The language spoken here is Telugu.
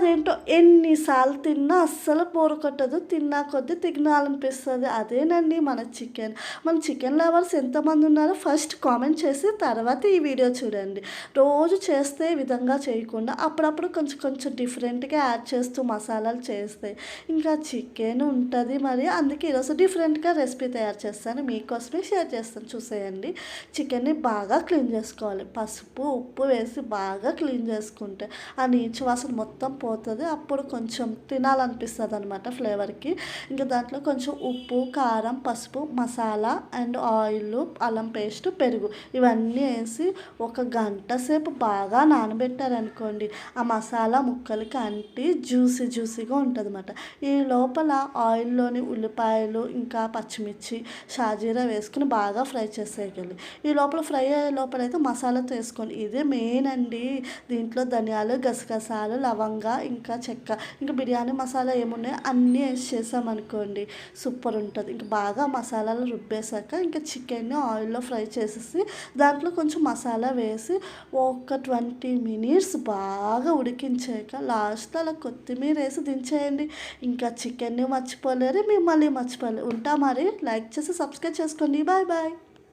అదేంటో ఎన్నిసార్లు తిన్నా అస్సలు బోరు కొట్టదు తిన్నా కొద్దీ తినాలనిపిస్తుంది. అదేనండి మన చికెన్. మన చికెన్ లవర్స్ ఎంతమంది ఉన్నారో ఫస్ట్ కామెంట్ చేసి తర్వాత ఈ వీడియో చూడండి. రోజు చేస్తే విధంగా చేయకుండా అప్పుడప్పుడు కొంచెం కొంచెం డిఫరెంట్గా యాడ్ చేస్తూ మసాలాలు చేస్తే ఇంకా చికెన్ ఉంటుంది మరి. అందుకే ఈరోజు డిఫరెంట్గా రెసిపీ తయారు చేస్తాను. మీకోసమే షేర్ చేస్తాను. చూసేయండి. చికెన్ని బాగా క్లీన్ చేసుకోవాలి. పసుపు ఉప్పు వేసి బాగా క్లీన్ చేసుకుంటే ఆ నీచు వాసన మొత్తం పోతుంది అప్పుడు కొంచెం తినాలనిపిస్తుంది అనమాట ఫ్లేవర్కి. ఇంకా దాంట్లో కొంచెం ఉప్పు కారం పసుపు మసాలా అండ్ ఆయిల్ అల్లం పేస్ట్ పెరుగు ఇవన్నీ వేసి ఒక గంట సేపు బాగా నానబెట్టారనుకోండి ఆ మసాలా ముక్కలకి అంటి జ్యూసీ జ్యూసీగా ఉంటుంది అనమాట ఈ లోపల ఆయిల్లోని ఉల్లిపాయలు ఇంకా పచ్చిమిర్చి షాజీరా వేసుకుని బాగా ఫ్రై చేసేయాలి ఈ లోపల ఫ్రై అయ్యే లోపల అయితే మసాలాతో వేసుకోండి. ఇదే మెయిన్ అండి. దీంట్లో ధనియాలు గసగసాలు లవంగా ఇంకా చెక్క ఇంకా బిర్యానీ మసాలా ఏమున్నాయో అన్నీ వేసి చేసామనుకోండి సూపర్ ఉంటుంది. ఇంకా బాగా మసాలాలు రుబ్బేశాక ఇంకా చికెన్ని ఆయిల్లో ఫ్రై చేసేసి దాంట్లో కొంచెం మసాలా వేసి ఒక ట్వంటీ మినిట్స్ బాగా ఉడికించాక లాస్ట్ అలా కొత్తిమీర వేసి దించేయండి. ఇంకా చికెన్ని మర్చిపోలేరు మిమ్మల్ని మర్చిపోలేరు. ఉంటా మరి లైక్ చేసి సబ్స్క్రైబ్ చేసుకోండి. Bye bye.